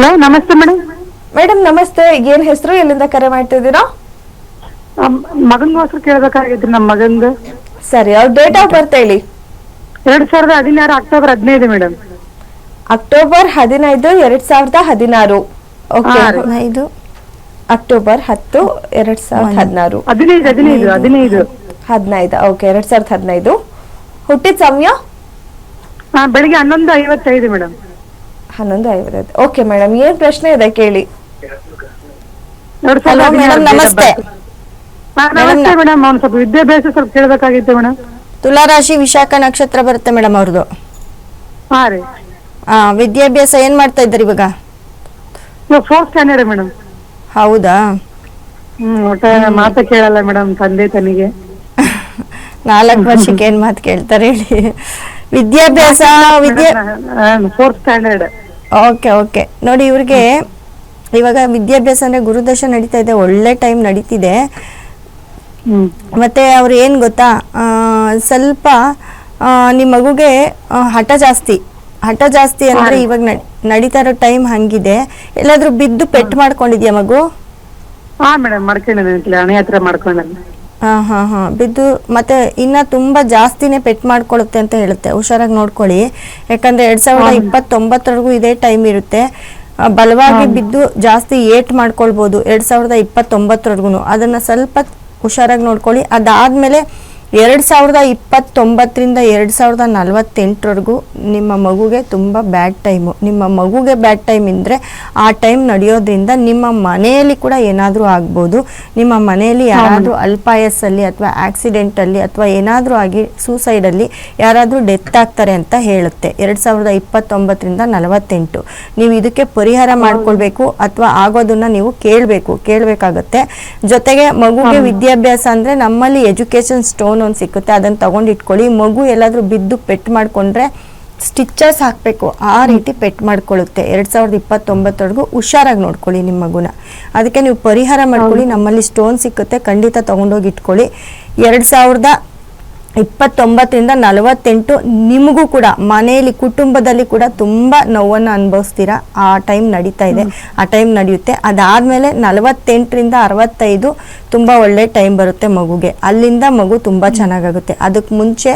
Hello ನಮಸ್ತೆ madam. Madam ನಮಸ್ತೆ. ಏನ್ ಹೆಸರು? ಎಲ್ಲಿಂದ ಕರೆ ಮಾಡ್ತಿದ್ದೀರಾ ಹೆಸರು ಕೇಳ್ಬೇಕಾಗಿತ್ರಿ ನಮ್ಮ ಮಗಂದು ಸರಿ ಅವ್ರ ಡೇಟ್ ಆಫ್ ಬರ್ತ್ ಹೇಳಿ. ಎರಡ್ ಸಾವಿರದ ಹದಿನಾರು ಅಕ್ಟೋಬರ್ ಹದಿನೈದು ಮೇಡಮ್. ಅಕ್ಟೋಬರ್ ಹದಿನೈದು ಎರಡ್ ಸಾವಿರದ ಹದಿನಾರು. ಓಕೆ ಹಾ ರೀ. ಐದು ಅಕ್ಟೋಬರ್ ಹತ್ತು ಎರಡ್ ಸಾವಿರದ ಹದಿನಾರು. ಹದಿನೈದು ಹದಿನೈದು ಹದಿನೈದು. ಹದಿನೈದು ಓಕೆ ಎರಡ್ ಸಾವಿರದ ಹದಿನೈದು. ಹುಟ್ಟಿದ ಸಮಯ? ಬೆಳಿಗ್ಗೆ ಹನ್ನೊಂದು ಐವತ್ತೈದು ಮೇಡಮ್. ಹನ್ನೊಂದು ಐವತ್ತೈದು. ಓಕೆ ಮೇಡಮ್ ಏನ್ ಪ್ರಶ್ನೆ ಇದೆ ಕೇಳಿ? Hello, ಸಾವಿರದ ನಮಸ್ತೆ. ನಮಸ್ತೆ ಮೇಡಮ್ ಅವ್ನು ಸ್ವಲ್ಪ ವಿದ್ಯಾಭ್ಯಾಸ ಸ್ವಲ್ಪ ಕೇಳಬೇಕಾಗಿತ್ತು ಮೇಡಮ್ ತುಲಾ ರಾಶಿ ವಿಶಾಖ ನಕ್ಷತ್ರ ಬರುತ್ತೆ ಮೇಡಮ್ ಅವ್ರದ್ದು ಹಾ ರೀ. ಆ ವಿದ್ಯಾಭ್ಯಾಸ ಏನ್ ಮಾಡ್ತಾ ಇದ್ದಾರೆ ಇವಾಗ? ಇವಾಗ ಫೋರ್ತ್ ಸ್ಟ್ಯಾಂಡರ್ಡ್ ಮೇಡಮ್ ಹೌದಾ? ಹ್ಮ್ ಒಟ್ಟ ಮಾತ ಕೇಳಲ್ಲ ಮೇಡಮ್ ತಂದೆ ತನಿಗೆ. ನಾಲ್ಕು ವರ್ಷಕ್ಕೆ ಏನ್ ಮಾತು ಕೇಳ್ತಾರೆ ಹೇಳಿ. ವಿದ್ಯಾಭ್ಯಾಸ ವಿದ್ಯಾ ಫೋರ್ತ್ ಸ್ಟ್ಯಾಂಡರ್ಡ್ ಓಕೆ ಓಕೆ ನೋಡಿ ಇವ್ರಿಗೆ ಇವಾಗ ವಿದ್ಯಾಭ್ಯಾಸ ಅಂದ್ರೆ ಗುರುದರ್ಶನ ನಡೀತಾ ಇದೆ ಒಳ್ಳೆ ಟೈಮ್ ನಡೀತಿದೆ. ಮತ್ತೆ ಅವ್ರು ಏನ್ ಗೊತ್ತಾ? ಸ್ವಲ್ಪ ನಿಮ್ಮ ಮಗುಗೆ ಹಠ ಜಾಸ್ತಿ. ಹಠ ಜಾಸ್ತಿ ಅಂದ್ರೆ ಇವಾಗ ನಡ್- ನಡೀತಾ ಇರೋ ಟೈಮ್ ಹಂಗಿದೆ. ಎಲ್ಲಾದ್ರೂ ಬಿದ್ದು ಪೆಟ್ ಮಾಡ್ಕೊಂಡಿದ್ಯಾ ಮಗು? ಹಾ ಮೇಡಮ್ ಮಾಡ್ಕೊಂಡಿದ್ದೀನಿ. ಹತ್ರ ಹಾ ಹಾ ಹಾ. ಬಿದ್ದು ಮತ್ತೆ ಇನ್ನ ತುಂಬಾ ಜಾಸ್ತಿನೇ ಪೆಟ್ ಮಾಡ್ಕೊಳ್ಳುತ್ತೆ ಅಂತ ಹೇಳುತ್ತೆ. ಹುಷಾರಾಗಿ ನೋಡ್ಕೊಳ್ಳಿ. ಯಾಕಂದ್ರೆ ಎರಡ್ ಸಾವಿರದ ಇಪ್ಪತ್ತೊಂಬತ್ತರವರೆಗೂ ಇದೇ ಟೈಮ್ ಇರುತ್ತೆ. ಬಲವಾಗಿ ಬಿದ್ದು ಜಾಸ್ತಿ ಏಟ್ ಮಾಡ್ಕೊಳ್ಬೋದು ಎರಡ್ ಸಾವಿರದ ಇಪ್ಪತ್ತೊಂಬತ್ತರವರೆಗೂ. ಅದನ್ನ ಸ್ವಲ್ಪ ಹುಷಾರಾಗಿ ನೋಡ್ಕೊಳ್ಳಿ. ಅದಾದ್ಮೇಲೆ ಎರಡ್ ಸಾವಿರದ ಇಪ್ಪತ್ತೊಂಬತ್ತರಿಂದ ಎರಡು ಸಾವಿರದ ನಲವತ್ತೆಂಟರವರೆಗೂ ನಿಮ್ಮ ಮಗುಗೆ ತುಂಬಾ ಬ್ಯಾಡ್ ಟೈಮು ನಿಮ್ಮ ಮಗುಗೆ ಬ್ಯಾಡ್ ಟೈಮ್ ಇದ್ರೆ ಆ ಟೈಮ್ ನಡೆಯೋದ್ರಿಂದ ನಿಮ್ಮ ಮನೆಯಲ್ಲಿ ಕೂಡ ಏನಾದರೂ ಆಗ್ಬೋದು. ನಿಮ್ಮ ಮನೆಯಲ್ಲಿ ಯಾರಾದರೂ ಅಲ್ಪಾಯಸ್ಸಲ್ಲಿ ಅಥವಾ ಆಕ್ಸಿಡೆಂಟಲ್ಲಿ ಅಥವಾ ಏನಾದರೂ ಆಗಿ ಸೂಸೈಡಲ್ಲಿ ಯಾರಾದರೂ ಡೆತ್ ಆಗ್ತಾರೆ ಅಂತ ಹೇಳುತ್ತೆ. ಎರಡು ಸಾವಿರದ ಇಪ್ಪತ್ತೊಂಬತ್ತರಿಂದ ನಲವತ್ತೆಂಟು. ನೀವು ಇದಕ್ಕೆ ಪರಿಹಾರ ಮಾಡ್ಕೊಳ್ಬೇಕು ಅಥವಾ ಆಗೋದನ್ನ ನೀವು ಕೇಳಬೇಕು. ಕೇಳಬೇಕಾಗತ್ತೆ. ಜೊತೆಗೆ ಮಗುಗೆ ವಿದ್ಯಾಭ್ಯಾಸ ಅಂದರೆ ನಮ್ಮಲ್ಲಿ ಎಜುಕೇಷನ್ ಸ್ಟೋನ್ ಒಂದು ಸಿಕ್ಕುತ್ತೆ ಅದನ್ನು ತಗೊಂಡು ಇಟ್ಕೊಳ್ಳಿ. ಮಗು ಎಲ್ಲಾದರೂ ಬಿದ್ದು ಪೆಟ್ ಮಾಡ್ಕೊಂಡ್ರೆ ಸ್ಟಿಚ್ಚರ್ಸ್ ಹಾಕಬೇಕು. ಆ ರೀತಿ ಪೆಟ್ ಮಾಡ್ಕೊಳ್ಳುತ್ತೆ. ಎರಡು ಸಾವಿರದ ಇಪ್ಪತ್ತೊಂಬತ್ತರವರೆಗೂ ಹುಷಾರಾಗಿ ನೋಡ್ಕೊಳ್ಳಿ ನಿಮ್ಮ ಮಗುನ. ಅದಕ್ಕೆ ನೀವು ಪರಿಹಾರ ಮಾಡ್ಕೊಳ್ಳಿ. ನಮ್ಮಲ್ಲಿ ಸ್ಟೋನ್ ಸಿಕ್ಕುತ್ತೆ ಖಂಡಿತ ತೊಗೊಂಡೋಗಿ ಇಟ್ಕೊಳ್ಳಿ. ಎರಡು ಸಾವಿರದ ಇಪ್ಪತ್ತೊಂಬತ್ತರಿಂದ ನಲವತ್ತೆಂಟು ನಿಮಗೂ ಕೂಡ ಮನೆಯಲ್ಲಿ ಕುಟುಂಬದಲ್ಲಿ ಕೂಡ ತುಂಬ ನೋವನ್ನು ಅನುಭವಿಸ್ತೀರಾ? ಆ ಟೈಮ್ ನಡೀತಾ ಇದೆ. ಆ ಟೈಮ್ ನಡೆಯುತ್ತೆ. ಅದಾದಮೇಲೆ ನಲವತ್ತೆಂಟರಿಂದ ಅರವತ್ತೈದು ತುಂಬ ಒಳ್ಳೆ ಟೈಮ್ ಬರುತ್ತೆ ಮಗುಗೆ. ಅಲ್ಲಿಂದ ಮಗು ತುಂಬ ಚೆನ್ನಾಗಾಗುತ್ತೆ. ಅದಕ್ಕೆ ಮುಂಚೆ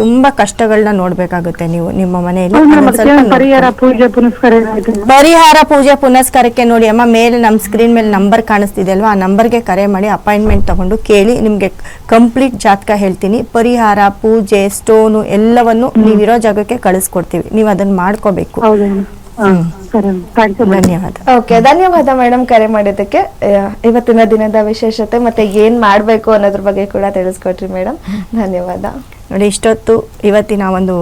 ತುಂಬಾ ಕಷ್ಟಗಳನ್ನ ನೋಡ್ಬೇಕಾಗುತ್ತೆ ನೀವು ನಿಮ್ಮ ಮನೆಯಲ್ಲಿ. ಪರಿಹಾರ ಪೂಜೆ ಪುನಸ್ಕಾರಕ್ಕೆ ನೋಡಿ ಅಮ್ಮ ಮೇಲೆ ನಮ್ಮ ಸ್ಕ್ರೀನ್ ಮೇಲೆ ನಂಬರ್ ಕಾಣಿಸ್ತಿದೆ ಅಲ್ವಾ? ಆ ನಂಬರ್ಗೆ ಕರೆ ಮಾಡಿ ಅಪಾಯಿಂಟ್ಮೆಂಟ್ ತಗೊಂಡು ಕೇಳಿ ನಿಮಗೆ ಕಂಪ್ಲೀಟ್ ಜಾತಕ ಹೇಳ್ತೀನಿ. ಪರಿಹಾರ ಪೂಜೆ ಸ್ಟೋನು ಎಲ್ಲವನ್ನು ನೀವಿರೋ ಜಾಗಕ್ಕೆ ಕಳಿಸ್ಕೊಡ್ತೀವಿ. ನೀವು ಅದನ್ನ ಮಾಡ್ಕೋಬೇಕು. ಧನ್ಯವಾದ. ಓಕೆ ಧನ್ಯವಾದ ಮೇಡಮ್ ಕರೆ ಮಾಡಿದ್ದಕ್ಕೆ. ಇವತ್ತಿನ ದಿನದ ವಿಶೇಷತೆ ಮತ್ತೆ ಏನ್ ಮಾಡ್ಬೇಕು ಅನ್ನೋದ್ರ ಬಗ್ಗೆ ಕೂಡ ತಿಳಿಸ್ಕೊಟ್ರಿ ಮೇಡಮ್ ಧನ್ಯವಾದ. ನೋಡಿ ಇಷ್ಟೊತ್ತು ಇವತ್ತಿನ ಒಂದು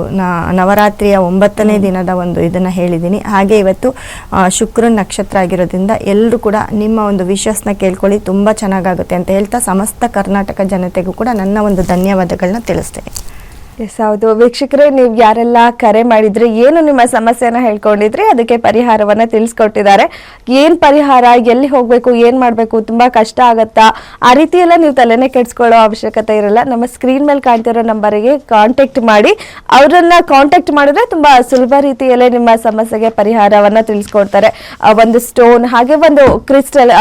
ನವರಾತ್ರಿಯ ಒಂಬತ್ತನೇ ದಿನದ ಒಂದು ಇದನ್ನ ಹೇಳಿದ್ದೀನಿ. ಹಾಗೆ ಇವತ್ತು ಶುಕ್ರ ಶುಕ್ರನ ನಕ್ಷತ್ರ ಆಗಿರೋದ್ರಿಂದ ಎಲ್ಲರೂ ಕೂಡ ನಿಮ್ಮ ಒಂದು ವಿಶ್ವಾಸನ ಕೇಳ್ಕೊಳ್ಳಿ ತುಂಬಾ ಚೆನ್ನಾಗಾಗುತ್ತೆ ಅಂತ ಹೇಳ್ತಾ ಸಮಸ್ತ ಕರ್ನಾಟಕ ಜನತೆಗೂ ಕೂಡ ನನ್ನ ಒಂದು ಧನ್ಯವಾದಗಳನ್ನ ತಿಳಿಸ್ತೇನೆ. ಎಸ್ ಹೌದು. ವೀಕ್ಷಕರೇ, ನೀವು ಯಾರೆಲ್ಲ ಕರೆ ಮಾಡಿದ್ರಿ, ಏನು ನಿಮ್ಮ ಸಮಸ್ಯೆನ ಹೇಳ್ಕೊಂಡಿದ್ರಿ, ಅದಕ್ಕೆ ಪರಿಹಾರವನ್ನ ತಿಳಿಸ್ಕೊಟ್ಟಿದ್ದಾರೆ. ಏನ್ ಪರಿಹಾರ, ಎಲ್ಲಿ ಹೋಗ್ಬೇಕು, ಏನ್ ಮಾಡ್ಬೇಕು, ತುಂಬಾ ಕಷ್ಟ ಆಗತ್ತಾ? ಆ ರೀತಿ ನೀವು ತಲೆನೇ ಕೆಡ್ಸ್ಕೊಳ್ಳೋ ಅವಶ್ಯಕತೆ ಇರಲ್ಲ. ನಮ್ಮ ಸ್ಕ್ರೀನ್ ಮೇಲೆ ಕಾಣ್ತಿರೋ ನಂಬರಿಗೆ ಕಾಂಟ್ಯಾಕ್ಟ್ ಮಾಡಿ. ಅವರನ್ನ ಕಾಂಟ್ಯಾಕ್ಟ್ ಮಾಡಿದ್ರೆ ತುಂಬಾ ಸುಲಭ ರೀತಿಯಲ್ಲೇ ನಿಮ್ಮ ಸಮಸ್ಯೆಗೆ ಪರಿಹಾರವನ್ನ ತಿಳಿಸ್ಕೊಡ್ತಾರೆ. ಒಂದು ಸ್ಟೋನ್ ಹಾಗೆ ಒಂದು ಕ್ರಿಸ್ಟಲ್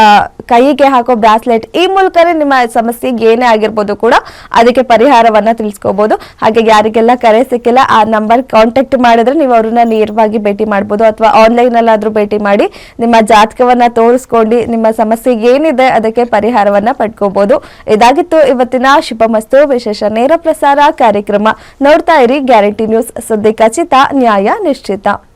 ಕೈಗೆ ಹಾಕೋ ಬ್ರಾಸ್ಲೆಟ್, ಈ ಮೂಲಕನೇ ನಿಮ್ಮ ಸಮಸ್ಯೆಗೆ ಏನೇ ಆಗಿರ್ಬೋದು ಕೂಡ, ಅದಕ್ಕೆ ಪರಿಹಾರವನ್ನ ತಿಳಿಸ್ಕೋಬಹುದು ಹಾಗೆ ಯಾರಿಗೆಲ್ಲ ಕರೆ ಸಿಕ್ಕಿಲ್ಲ, ಆ ನಂಬರ್ ಕಾಂಟ್ಯಾಕ್ಟ್ ಮಾಡಿದ್ರೆ ನೀವು ಅವ್ರನ್ನ ನೇರವಾಗಿ ಭೇಟಿ ಮಾಡ್ಬೋದು ಅಥವಾ ಆನ್ಲೈನ್ ಅಲ್ಲಾದ್ರೂ ಭೇಟಿ ಮಾಡಿ ನಿಮ್ಮ ಜಾತಕವನ್ನ ತೋರಿಸ್ಕೊಂಡು ನಿಮ್ಮ ಸಮಸ್ಯೆ ಏನಿದೆ ಅದಕ್ಕೆ ಪರಿಹಾರವನ್ನ ಪಡ್ಕೋಬಹುದು ಇದಾಗಿತ್ತು ಇವತ್ತಿನ ಶುಭಮಸ್ತು, ವಿಶೇಷ ನೇರ ಪ್ರಸಾರ ಕಾರ್ಯಕ್ರಮ. ನೋಡ್ತಾ ಇರಿ, ಗ್ಯಾರಂಟಿ ನ್ಯೂಸ್. ಸುದ್ದಿ ಖಚಿತ, ನ್ಯಾಯ ನಿಶ್ಚಿತ.